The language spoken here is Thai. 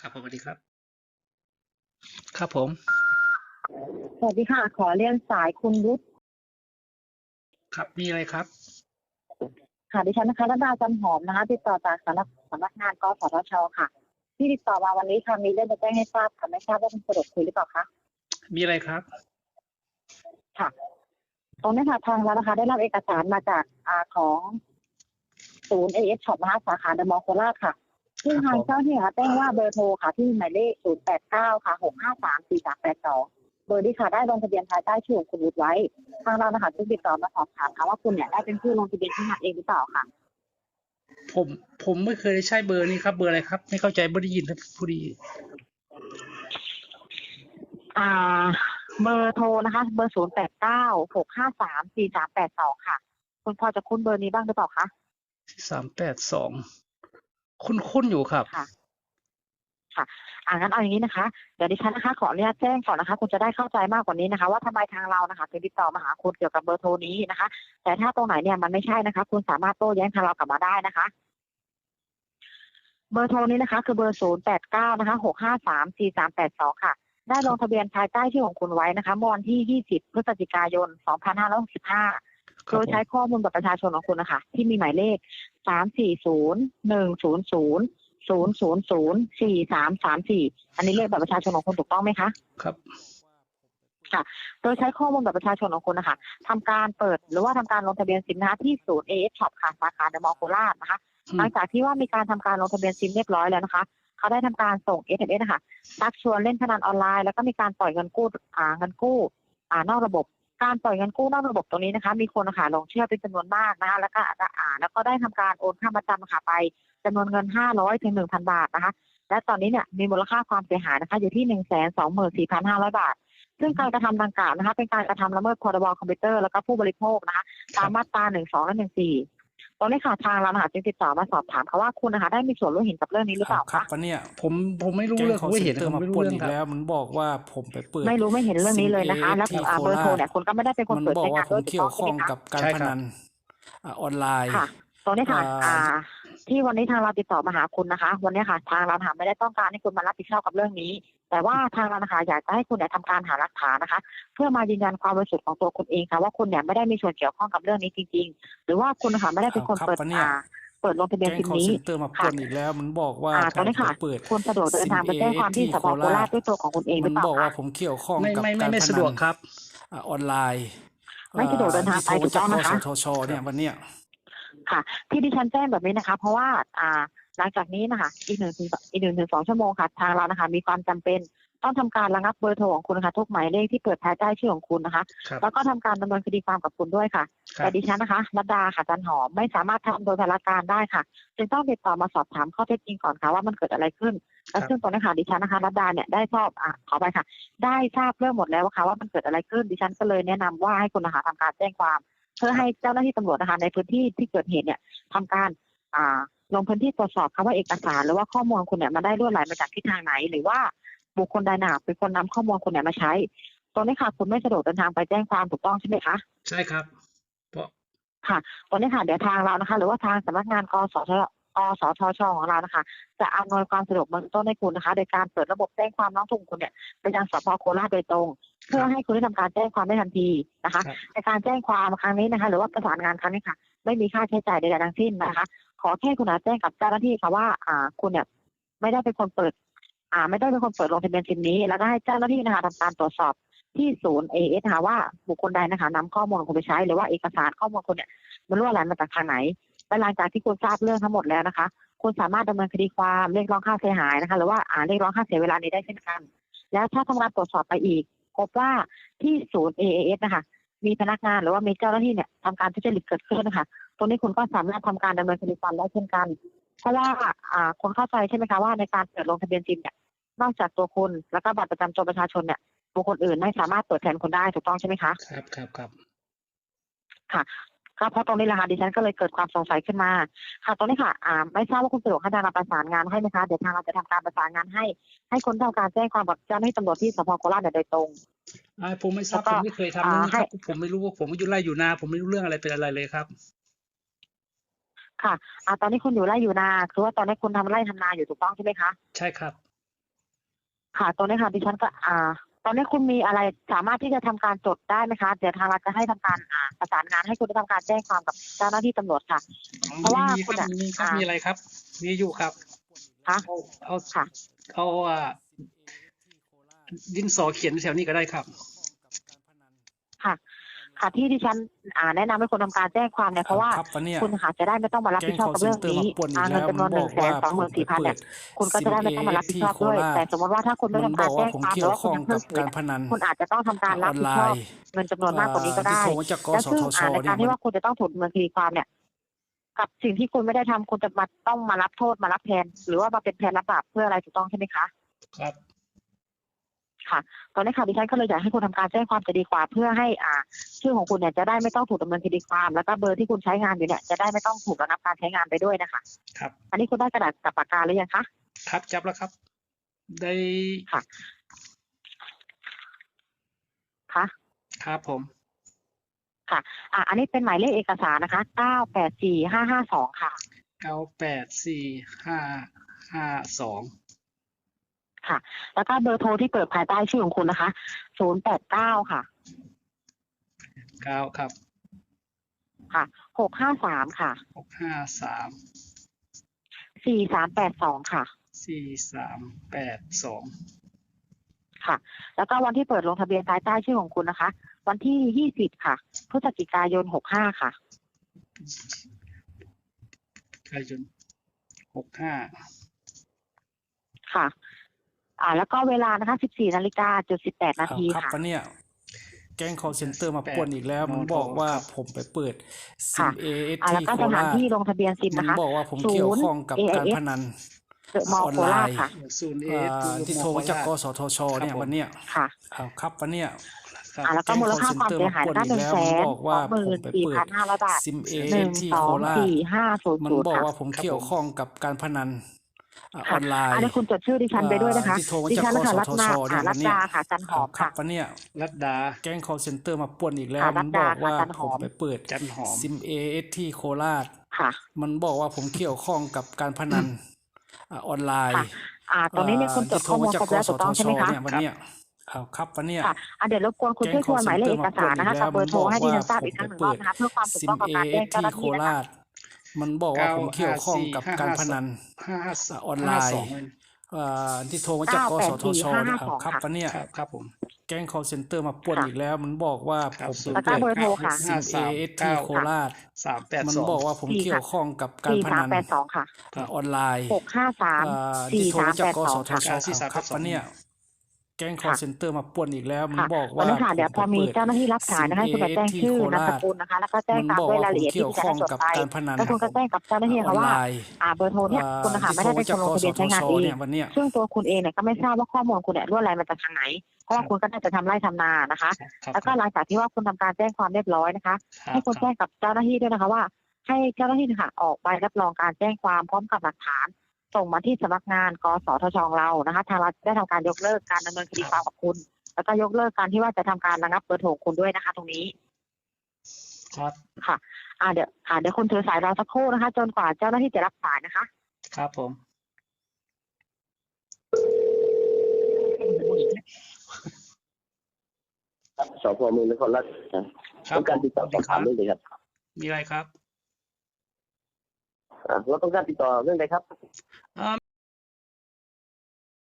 ครับผมสวัสดีครับ ครับผม สวัสดีค่ะ ขอเรียนสายคุณรุตครับมีอะไรครับ ค่ะดิฉันนะคะรัตดาจันหอมนะคะ ติดต่อจากสำนักสำนักงานกสทชค่ะ ที่ติดต่อมาวันนี้ค่ะมีเรื่องจะแจ้งให้ทราบค่ะไม่ทราบว่าคุณสะดวกคุยหรือเปล่าคะมีอะไรครับ ค่ะ ตรงนี้ค่ะทางเรานะคะ ได้รับเอกสารมาจากอาของศูนย์เอเอสช็อปนะคะสาขาเดอะมอลล์โคราชค่ะ ซึ่งทางเจ้าหน้าที่ค่ะแจ้งว่าเบอร์โทรค่ะที่หมายเลขศูนย์แปดเก้าค่ะหกห้าสามสี่สามแปดสองเบอร์นี้ค่ะได้ลงทะเบียนภายใต้ชื่อของคุณรุตไว้ ทางเรานะคะจึงติดต่อมาสอบถามค่ะว่าคุณเนี่ยได้เป็นผู้ลงทะเบียนที่หัดเองหรือเปล่าค่ะ ผมผมไม่เคยได้ใช้เบอร์นี้ครับ เบอร์อะไรครับ ไม่เข้าใจไม่ได้ยินครับพอดี อ่า เบอร์โทรนะคะ เบอร์ศูนย์แปดเก้าหกห้าสามสี่สามแปดสองค่ะ คุณพอจะคุ้นเบอร์นี้บ้างหรือเปล่าคะสามแปดสอง คุ้นๆอยู่ครับ ค่ะ ค่ะ อ่างั้นเอาอย่างนี้นะคะ เดี๋ยวดิฉันนะคะ ขออนุญาตแจ้งก่อนนะคะ คุณจะได้เข้าใจมากกว่านี้นะคะ ว่าทำไมทางเรานะคะถึงติดต่อมาหาคุณเกี่ยวกับเบอร์โทรนี้นะคะ แต่ถ้าตรงไหนเนี่ยมันไม่ใช่นะคะ คุณสามารถโต้แย้งทางเรากลับมาได้นะคะ เบอร์โทรนี้นะคะ คือเบอร์ศูนย์แปดเก้านะคะหกห้าสามสี่สามแปดสองค่ะ ได้ลงทะเบียนภายใต้ชื่อของคุณไว้นะคะมวันที่ยี่สิบพฤศจิกายนสองพันห้าร้อยหกสิบห้า โดรับยผมใช้ข้อมูลบัตรประชาชนของคุณนะคะที่มีหมายเลขสามสี่ศูนย์หนึ่งศูนย์ศูนย์ศูนย์ศูนย์ศูนย์สี่สามสามสี่อันนี้เลขบัตรประชาชนของคุณถูกต้องไหมคะครับโดยใช้ข้อมูลบัตรประชาชนของคุณนะคะทำการเปิดหรือว่าทำการลงทะเบียนซิมนะคะที่ศูนย์เอเอสช็อปค่ะสาขาเดอะมอลล์โคราชนะคะอืมหลังจากที่ว่ามีการทำการลงทะเบียนซิมเรียบร้อยแล้วนะคะ เขาได้ทำการส่ง SMS นะคะชักชวนเล่นพนันออนไลน์แล้วก็มีการปล่อยเงินกู้อ่าเงินกู้อ่านอกระบบ การปล่อยเงินกู้นอกระบบตรงนี้นะคะ มีคนนะคะลงเชื่อเป็นจำนวนมากนะคะแล้วก็อ่าแล้วก็ได้ทำการโอนค่ามาจำค่ะไปจำนวนเงิน500ถึง1,000บาทนะคะ และตอนนี้เนี่ยมีมูลค่าความเสียหายนะคะ อยู่ที่124,500บาท ซึ่งการกระทำดังกล่าวนะคะ เป็นการกระทำละเมิดพรบคอมพิวเตอร์แล้วก็ผู้บริโภคนะคะ ตามมาตรา12และ14 ตอนนี้ค่ะทางเรานะคะจึงติดต่อมาสอบถามค่ะว่าคุณนะคะได้มีส่วนรู้เห็นกับเรื่องนี้หรือเปล่าครัคะบวันเนี้ยผมผมไม่รู้แก๊งเรื่องคผอมลไม่เซ็เห็นนเตอผร์มมาไม่ปรู้ล้นเรื่องอีกครับแล้ว มันบอกว่าผมไปเปิดไม่รู้ไม่เห็นเรื่องนี้เลยนะคะ แล้วที่อ่าโคเบอร์โทรราชเนี่ยคุณก็ไม่ได้เป็นคนมันเปิดบอกใช้ว่างานผด้วมยถูกเกี่ยต้อวงใช่ข้องไหมคะกับการใช่พครับนันอ่าออนไลน์ค่ะตอนนี้ค่ะอ่าอ่าที่วันนี้ทางเราติดต่อมาหาคุณนะคะ วันนี้ค่ะ ทางเราถามไม่ได้ต้องการให้คุณมารับผิดชอบกับเรื่องนี้ แต่ว่าทางเรานะคะอยากจะให้คุณเนี่ยทำการหาหลักฐานนะคะ เพื่อมายืนยันความบริสุทธิ์ของตัวคุณเองค่ะว่าคุณเนี่ยไม่ได้มีส่วนเกี่ยวข้องกับเรื่องนี้จริง ๆ หรือว่าคุณนะคะไม่ได้เป็นคนครับเปิดวันเนี้ยอ่าเปิดลงทะเบียนแก๊งสินคอลนี้เซ็นเตอร์มาปล้นอีกแล้วมันบอกว่าอ่าตอนนี้ค่ะการเปิดคุณสะดวกเดินทางไปแจ้งความที่สพโคราชด้วยตัวของคุณเองหมัรืนอเปล่าบอกว่าคะผมเกี่ยวข้องไม่กับไม่ไม่การไม่พสะนัดวกนครับอ่าออนไลน์ไม่สะดวกเดินทางไปที่ถูกต้องนะคะโทรจากกสทชเนี่ยวันเนี้ยค่ะ ที่ดิฉันแจ้งแบบนี้นะคะ เพราะว่าอ่า หลังจากนี้นะคะอีกหนึ่งถึงอีกหนึ่งถึงสองชั่วโมงค่ะทางเรานะคะ มีความจำเป็นต้องทำการระงับเบอร์โทรของคุณนะคะทุกหมายเลขที่เปิดภายใต้ชื่อของคุณนะคะครับแล้วก็ทำการดำเนินคดีความกับคุณด้วยค่ะครัแต่บดิฉันนะคะรัตดาค่ะจันหอมไม่สามารถทำโดยพลการได้ค่ะ จึงต้องติดต่อมาสอบถามข้อเท็จจริงก่อนค่ะว่ามันเกิดอะไรขึ้น และซึ่งตอนนี้ค่ะดิฉันนะคะรัตดาเนี่ยได้ทราบอะขอไปค่ะ ได้ทราบเรื่องหมดแล้วว่าค่ะว่ามันเกิดอะไรขึ้น ดิฉันก็เลยแนะนำว่าให้คุณนะคะทำการแจ้งความ เพื่อให้เจ้าหน้าที่ตำรวจนะคะในพื้นที่ที่เกิดเหตุเนี่ยทำการอ่า ลงพื้นที่ตรวจสอบค่ะว่าเอกสารหรือว่าข้อมูลคุณเนี่ยมันได้รั่วไหลมาจากทิศทางไหน หรือว่าบุคคลใดหนาเป็นคนนำข้อมูลคุณเนี่ยมาใช้ ตอนนี้ค่ะคุณไม่สะดวกเดินทางไปแจ้งความถูกต้องใช่ไหมคะใช่ครับเพราะตอนนี้ค่ะเดี๋ยวทางเรานะคะ หรือว่าทางสำนักงานกสทกสทชของเรานะคะ จะอำนวยความสะดวกเบื้องต้นให้คุณนะคะ โดยการเปิดระบบแจ้งความร้องทุกข์คุณเนี่ยไปยังสพโคราชโดยตรง เพื่อให้คุณได้ทำการแจ้งความได้ทันทีนะคะครับในการแจ้งความครั้งนี้นะคะ หรือว่าประสานงานครั้งนี้ค่ะ ไม่มีค่าใช้จ่ายใดๆทั้งสิ้นนะคะข อแค่คุณนะแจ้งกับเจ้าหน้าที่ค่ะว่า อ่า คุณเนี่ย ไม่ได้เป็นคนเปิด อ่า ไม่ได้เป็นคนเปิดลงทะเบียนซิมนี้ แล้วก็ให้เจ้าหน้าที่นะคะทำการตรวจสอบที่ศูนย์เอเอสนะคะว่าบุคคลใดนะคะนำข้อมูลของคุณไปใช้ หรือว่าเอกสารข้อมูลคุณเนี่ยมันรั่วไหลมาจากทางไหนและหลังจากที่คุณทราบเรื่องทั้งหมดแล้วนะคะ คุณสามารถดำเนินคดีความเรียกร้องค่าเสียหายนะคะ หรือว่าอ่าเรียกร้องค่าเสียเวลานี้ได้เช่นกัน แล้วถ้าทำการตรวจสอบไปอีก พบว่าที่ศูนย์ AAS นะคะ มีพนักงานหรือว่ามีเจ้าหน้าที่เนี่ยทำการทุจริตเกิดขึ้นนะคะ ตรงนี้คุณก็สามารถทำการดำเนินคดีความได้เช่นกัน เพราะว่าอ่าคนเข้าใจใช่ไหมคะว่าในการเปิดลงทะเบียนซิมเนี่ยนอกจากตัวคุณแล้วก็บัตรประจำตัวประชาชนเนี่ยบุคคลอื่นไม่สามารถเปิดแทนคุณได้ถูกต้องใช่ไหมคะครับครับครับก็เพราะตรงนี้แหละค่ะดิฉันก็เลยเกิดความสงสัยขึ้นมา ค่ะตรงนี้ค่ะอ่าไม่ทราบว่าคุณสะดวกให้ทางเราประสานงานให้ไหมคะเดี๋ยวทางเราจะทำการประสานงานให้ ให้คนทำการแจ้งความกับเจ้าหน้าที่ตำรวจที่สพโคราชเนี่ยโดยตรงอ่าผมไม่ทราบแล้วก็ผมไม่เคยทำเรื่องนี้ครับอ่าผมไม่รู้ว่าผมอยู่ไร่อยู่นา ผมไม่รู้เรื่องอะไรเป็นอะไรเลยครับ ค่ะอ่าตอนนี้คุณอยู่ไร่อยู่นาคือว่าตอนนี้คุณทำไร่ทำนาอยู่ถูกต้องใช่ไหมคะใช่ครับ ค่ะตอนนี้ค่ะดิฉันก็อ่า ตอนนี้คุณมีอะไรสามารถที่จะทำการจดได้ไหมคะเดี๋ยวทางเราจะให้ทำการอ่าประสานงานให้คุณได้ทำการแจ้งความกับเจ้าหน้าที่ตำรวจค่ะ เพราะว่ามีคุณครับอะมีครับอ่ามีมีอะไรครับ มีอยู่ครับคะเอาเอาค่ะเอาอ่าดินสอเขียนแถวนี้ก็ได้ครับค่ะ ค่ะที่ดิฉันอ่าแนะนำให้คุณทำการแจ้งความเนี่ยเพราะว่าครับวันเนี้ยคุณค่ะจะได้ไม่ต้องมารับแก๊ผิงดชอบ call กับเรื่อง center นี้มาป่วนอีอ่ากเงิแล้นวจำนวนหมันึ่งบแสอกนว่าสองหมื่นสี่พันเนี่ยคุณก็จะได้ไม่ต้องมารับผิดชอบด้วยแต่สมมติว่าถ้าคุณไม่มันทำบการอกแจ้ว่างผมความหรืเกี่อยวว่าคุข้ณองยังเพิ่กับงเสีกายรพนันคุณอาจจะต้องทำการอรับอนผิดไลชอบน์เงินจำนวนมากกว่านี้ก็ได้ที่โทรมาจากกและสซึ่งทชอ่าในเนี่กายรมัที่นว่าคุณจะต้องถูกดำเนินคดีความเนี่ยกับสิ่งที่คุณไม่ได้ทำคุณจะมาต้องมารับโทษมารับแทน หรือว่ามาเป็นแทนรับบาปเพื่ออะไรถูกต้องใช่ไหมคะ ครับ ค่ะ ตอนนี้ค่ะดิฉันก็เลยอยากให้คุณทำการแจ้งความจะดีกว่า เพื่อให้อ่าชื่อของคุณเนี่ยจะได้ไม่ต้องถูกดำเนินคดีความ แล้วก็เบอร์ที่คุณใช้งานอยู่เนี่ยจะได้ไม่ต้องถูกระงับการใช้งานไปด้วยนะคะ ครับ อันนี้คุณได้กระดาษกับปากกาหรือยังคะ ครับจับแล้วครับ ได้ค่ะคะครับผมอ่าอันนี้เป็นหมายเลขเอกสารนะคะเก้าแปดสี่ห้าห้าสองค่ะ เก้าแปดสี่ห้าห้าสอง แล้วก็เบอร์โทรที่เปิดภายใต้ชื่อของคุณนะคะศูนย์แปดเก้าค่ะ เก้าครับค่ะหกห้าสามค่ะหกห้าสามสี่สามแปดสองค่ะ สี่สามแปดสองค่ะ แล้วก็วันที่เปิดลงทะเบียนภายใต้ชื่อของคุณนะคะ วันที่ยี่สิบค่ะ พฤศจิกายนหกห้าค่ะ กายนหกห้าค่ะ อ่า แล้วก็เวลานะคะสิบสี่นาฬิกาจุดสิบแปดนาทีครับค่ะวันเนี้ยแก๊ง call center มาป่วนอีกแล้ว มันบอกว่าผมไปเปิดซิมค่ะ เอเอสอ่าที่แล้วก็โคสถารานชที่ลงทะเบียนซิมมันนะคะ บอกว่าผมเกี่ยวข้องกับศูนย์การ AIS พนัน เดอะมอลออนโคไลราชน์ค่ะ ศูนย์เออ่าที่โทรมาจากกสทช เนี่ยครับผมวันเนี้ยค่ะ อ่าครับวันเนี้ย ครับ อ่าแล้วก็มูลค่าความเสียหายนะคะหนึ่งแสนสองหมื่นสี่พันห้าร้อยบาทซิมเอหนึ่งที่สอโคงราชสี่ห้าศูนย์มันศูนย์บอกค่ะ ว่าผมเกี่ยวข้องกับการพนัน อ่าอค่ะอนไลน์อันนี้คุณจดชื่อดิฉันไปด้วยนะคะอ่าที่โทรมาดิจากฉันนะคะกรัตสทนาชค่ะเนี่ยวัรันตเนี้ยดาค่ะจันหอมครัค่ะบวันเนี้ยรัตดาแก๊ง call center มาป่วนอีกแล้วค่ะมันบอกว่ารัตดาค่ะจันหผอมมไปเปิดจันหอมซิมเอเอสที่โคราชค่ะ มันบอกว่าผมเกี่ยวข้องกับการพนันอ่าออนไลน์ค่ะอ่าตอนนี้เนี่ยคุณจดที่โทข้อรมูมาลจากครบกแล้วสถูกทต้องชใช่ไหมคะเนี่ยวันเนี้ยครับครับวันเนี้ยค่ะอะเดี๋ยวรบกวนคุณช่วยทวนหมายเลขเอกสารนะคะกับเบอร์โทรให้ดิฉันทราบอีกครั้งหนึ่งรอบนะคะเพื่อความถูกซิมต้องกับเอการเอแจ้งสเจ้าหที่น้าโคที่นะคะราช มันบอกว่าผมเกี่ยวข้องกับการพนันห้าห้าอ่าออนไลน์ห้าสองเลยอ่าที่โทรมาจากกสทชเนี่ยครับครับวันเนี้ยครับครับผมแก๊ง call center มาป่วนอีกแล้ว มันบอกว่าครับผมแล้วก็เบอร์โทรค่ะซิมเอเอสที่โคราชสามแปดมันสองบอกว่าผมสี่เกี่ยวค่ะข้องกับการสี่พสานัมนแปดสองค่ะอ่าออนไลน์หกห้าสามอ่าสี่ที่โทรสามมาจากแปดกสสองทค่ะชค่ะสี่สามครับแปดสองวันเนี้ย แก๊ง call ค่ะ center มาป่วนอีกแล้วมันค่ะบอกตอว่านนี้ค่ะเดี๋ยวพอมีเจ้าหน้าที่รับสายนะคะให้คุณจะแจ้งชื่อนามสกุลนะคะ แล้วก็แจ้งมันตามบอกด้วยว่ารายผละมเอียดที่เกี่ยวดิฉัข้อนงจดกับไปการพนันแล้วคุณก็แจ้งกับเจ้าหน้าที่อค่ะอนว่าไลน์อ่าเบอร์โทรเนี่ยคุณนะคะไม่ได้เป็นคนลงทะเบียนใช้งานเองเนี่ยวันเนี้ยซึ่งตัวคุณเองเนี่ยก็ไม่ทราบว่าข้อมูลคุณเนี่ยรั่วไหลมาจากทางไหนเพราะว่าคุณก็น่าจะทำไร่ทำนานะคะครับแล้วก็หลังจากที่ว่าคุณทำการแจ้งความเรียบร้อยนะคะรับให้คุณแจ้งกับเจ้าหน้าที่ด้วยนะคะว่า ให้เจ้าหน้าที่นะคะออกใบรับรองการแจ้งความพร้อมกับหลักฐาน ส่งมาที่สำนักงานกสทชของเรานะคะ ทางเราได้ทำการยกเลิกการดำเนินคดีความกับคุณ แล้วก็ยกเลิกการที่ว่าจะทำการระงับเบอร์โทรของคุณด้วยนะคะ ตรงนี้ ครับค่ะอ่าเดี๋ยวอ่าเดี๋ยวคุณถือสายรอสักครู่นะคะ จนกว่าเจ้าหน้าที่จะรับสายนะคะ ครับผมสพเมืองนครราชสีมาครัต้องการติดต่อสวัสสอบถามดีเรื่องใดครับ มีอะไรครับอ่าเราต้องการติดต่อเรื่องใดครับ